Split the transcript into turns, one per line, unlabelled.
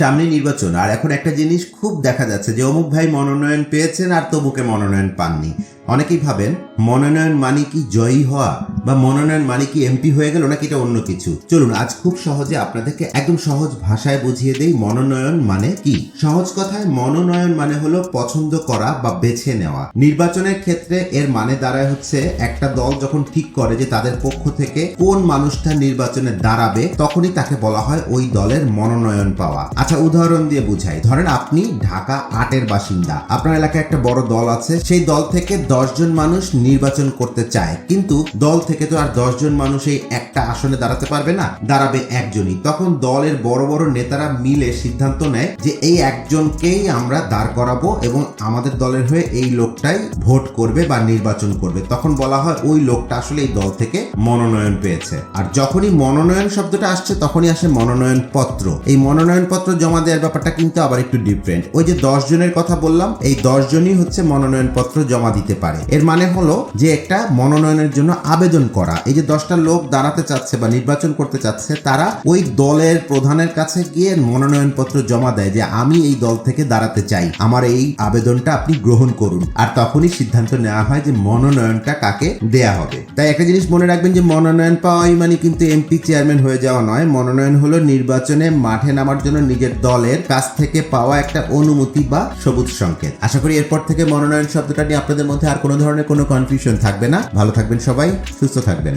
সামনে নির্বাচন। আর এখন একটা জিনিস খুব দেখা যাচ্ছে যে, অমুক ভাই মনোনয়ন পেয়েছেন আর তবুকে মনোনয়ন পাননি। অনেকেই ভাবেন মনোনয়ন মানে কি জয়ী হওয়া বা মনোনয়ন মানে কি এমপি হয়ে গেল নাকি এটা অন্য কিছু? চলুন, আজ খুব সহজে আপনাদেরকে একদম সহজ ভাষায় বুঝিয়ে দেই মনোনয়ন মানে কি। সহজ কথায়, মনোনয়ন মানে হলো পছন্দ করা বা বেছে নেওয়া। নির্বাচনের ক্ষেত্রে এর মানে দাঁড়ায় হচ্ছে একটা দল যখন ঠিক করে যে তাদের পক্ষ থেকে কোন মানুষটা নির্বাচনে দাঁড়াবে, তখনই তাকে বলা হয় ওই দলের মনোনয়ন পাওয়া। আচ্ছা উদাহরণ দিয়ে বুঝাই। ধরেন আপনি ঢাকা আটের বাসিন্দা। আপনার এলাকায় একটা বড় দল আছে, সেই দল থেকে দশজন মানুষ নির্বাচন করতে চায়, কিন্তু দল থেকে তো আর দশজন মানুষ এই একটা আসনে দাঁড়াতে পারবে না, দাঁড়াবে একজনই। তখন দলের বড় বড় নেতারা মিলে সিদ্ধান্ত নেয় যে এই একজনকেই আমরা দাঁড় করাবো এবং আমাদের দলের হয়ে এই লোকটাই ভোট করবে বা নির্বাচন করবে। তখন বলা হয় ওই লোকটা আসলে এই দল থেকে মনোনয়ন পেয়েছে। আর যখনই মনোনয়ন শব্দটা আসছে, তখনই আসে মনোনয়ন পত্র। এই মনোনয়ন পত্র জমা দেওয়ার ব্যাপারটা কিন্তু আবার একটু ডিফারেন্ট ওই যে দশ জনের কথা বললাম, এই দশ জনই হচ্ছে মনোনয়ন পত্র জমা দিতে পারে। এর মানে হলো যে একটা মনোনয়নের জন্য আবেদন করা। এই যে দশটা লোক দাঁড়াতে চাচ্ছে বা নির্বাচন করতে চাচ্ছে, তারা ওই দলের প্রধানের কাছে গিয়ে মনোনয়ন পত্র জমা দেয় যে, আমি এই দল থেকে দাঁড়াতে চাই। আমার এই আবেদনটা আপনি গ্রহণ করুন। আর তখনই সিদ্ধান্ত নেওয়া হয় যে মনোনয়নটা কাকে দেয়া হবে। তাই একটা জিনিস মনে রাখবেন যে, মনোনয়ন পাওয়াই মানে কিন্তু এমপি চেয়ারম্যান হয়ে যাওয়া নয়। মনোনয়ন হলো নির্বাচনে মাঠে নামার জন্য নিজের দলের কাছ থেকে পাওয়া একটা অনুমতি বা সবুজ সংকেত। আশা করি এরপর থেকে মনোনয়ন শব্দটা নিয়ে আপনাদের মধ্যে আর কোনো ধরনের কোনো কনফিউশন থাকবে না। ভালো থাকবেন সবাই সুস্থ থাকবেন।